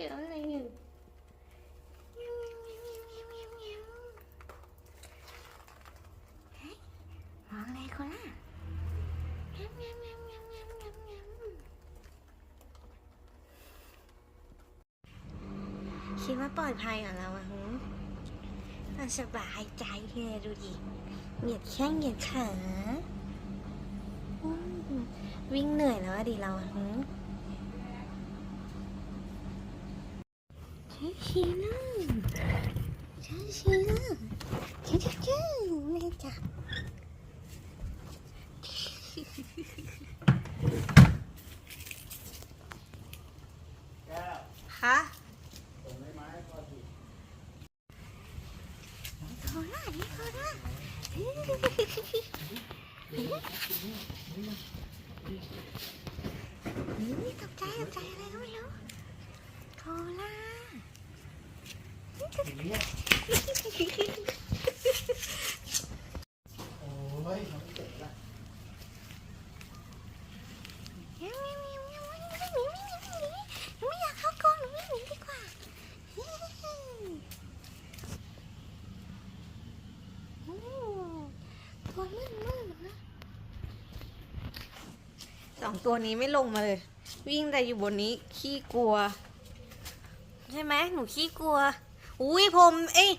ขียนอะยมองอะไรคนล่ะคิดว่าปลอดภัยของเราอะหืมันสบายใจเลยดูดิ เหยียดแข้งเหยียดขาวิ่งเหนื่อยแล้วดิเราหื ช่ชีน่าใช่ชีน่าใช่จ้าจ้าแม่จับแก้วคะส่งได้ไหมพ่อทีโคล่านี่โคล่านี่ตกใจตกใจอะไรก็ไม่รู้ สองตัวนี้ไม่ลงมาเลย วิ่งแต่อยู่บนนี้ขี้กลัว ใช่ไหมหนูขี้กลัว อุ้ยผมเอ้ย